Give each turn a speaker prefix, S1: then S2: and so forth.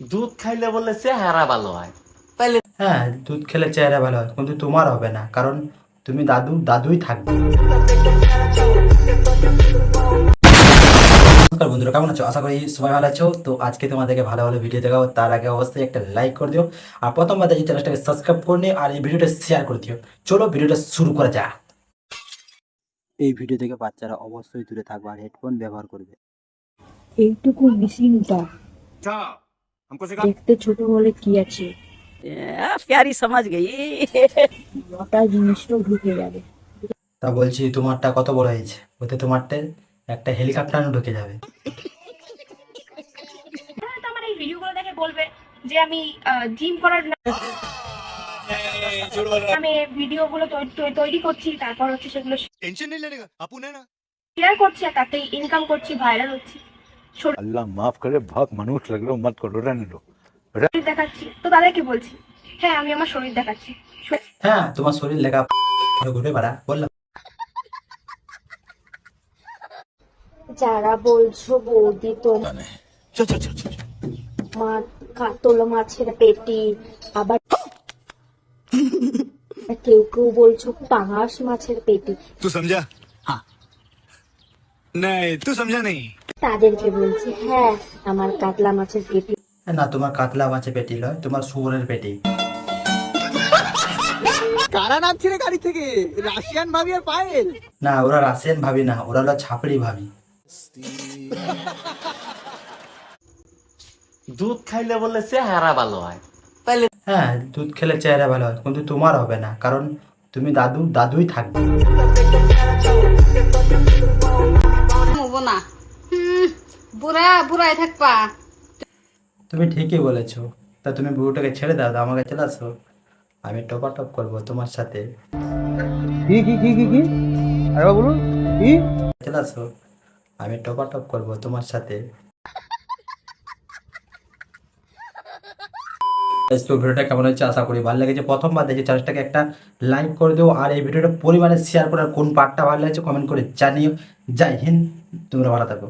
S1: দুধ খাইলে বলে চেহারা ভালো হয়। তাইলে
S2: হ্যাঁ দুধ খেলে চেহারা ভালো হয় কিন্তু তোমার হবে না কারণ তুমি দাদু দাদুই থাকবে। নমস্কার বন্ধুরা কেমন আছো? আশা করি সবাই ভালো আছো। তো আজকে তোমাদেরকে ভালো ভালো ভিডিও দেখাবো তার আগে অবশ্যই একটা লাইক করে দিও। আর প্রথমবার এই চ্যানেলটাকে সাবস্ক্রাইব করে নিও আর এই ভিডিওটা শেয়ার করে দিও। চলো ভিডিওটা শুরু করা যাক। এই ভিডিও থেকে বাচ্চারা অবশ্যই দূরে থাকবে আর হেডফোন ব্যবহার করবে।
S3: এইটুকু মিসিংটা মোটা ঢুকে যাবে
S2: তা বলছি তোমারটা কত বড় হয়েছে? ওতে তোমারটা একটা হেলিকপ্টার ঢুকে যাবে।
S4: হ্যাঁ, এই ভিডিওগুলো দেখে বলবে যে আমি জিম করার আমি ভিডিওগুলো তৈরি করছি তারপর হচ্ছে সেগুলো
S5: টেনশন আপু না।
S4: শেয়ার করছি তাতে ইনকাম করছি ভাইরাল হচ্ছে।
S6: আল্লাহ মাফ করে ভাগ মানুষ লাগল মত করো রানলো
S4: নিলো। দেখাচ্ছি। তো তাদেরকে বলছি হ্যাঁ আমি আমার শরীর দেখাচ্ছি।
S2: হ্যাঁ তোমার শরীর লেখা ঘুরে বেড়া বললাম।
S3: যারা বলছো বৌদি তো মা কাতল মাছের পেটি আবার কেউ কেউ বলছো পাঙাশ মাছের পেটি।
S5: তুই সমঝা হ্যাঁ নাই তুই সমঝা নেই
S3: তাদেরকে বলছি হ্যাঁ আমার কাতলা মাছের পেটি।
S2: না তোমার কাতলা মাছের পেটি নয় তোমার শুয়োরের পেটি।
S7: কারা নামছে রে গাড়ি থেকে? রাশিয়ান ভাবি আর পায়েল?
S2: না ওরা রাশিয়ান ভাবি না ওরা হলো ছাপড়ি ভাবি।
S1: দুধ খাইলে বলে চেহারা ভালো হয়। তাইলে
S2: হ্যাঁ দুধ খেলে চেহারা ভালো হয় কিন্তু তোমার হবে না কারণ তুমি দাদু দাদুই থাকবে।
S8: না। বুড়া বুড়াই থাকবা।
S2: তুমি ঠিকই বলেছ। তা তুমি বুড়োটাকে ছেড়ে দাও দাও আমাকে চলে আসো। আমি টপা টপ করব তোমার সাথে।
S7: কি কি কি কি কি? আরে বলুন কি?
S2: চলে আসো। আমি টপা টপ করব তোমার সাথে। তো ভিডিওটা কেমন হচ্ছে আশা করি ভালো লেগেছে। প্রথমবার দেখে চ্যানেলটাকে একটা লাইক করে দিও আর এই ভিডিওটা পরিবারে শেয়ার করার কোন পার্টটা ভালো লাগছে কমেন্ট করে জানিও। যাই হিন্দ, তোমরা ভালো থাকো।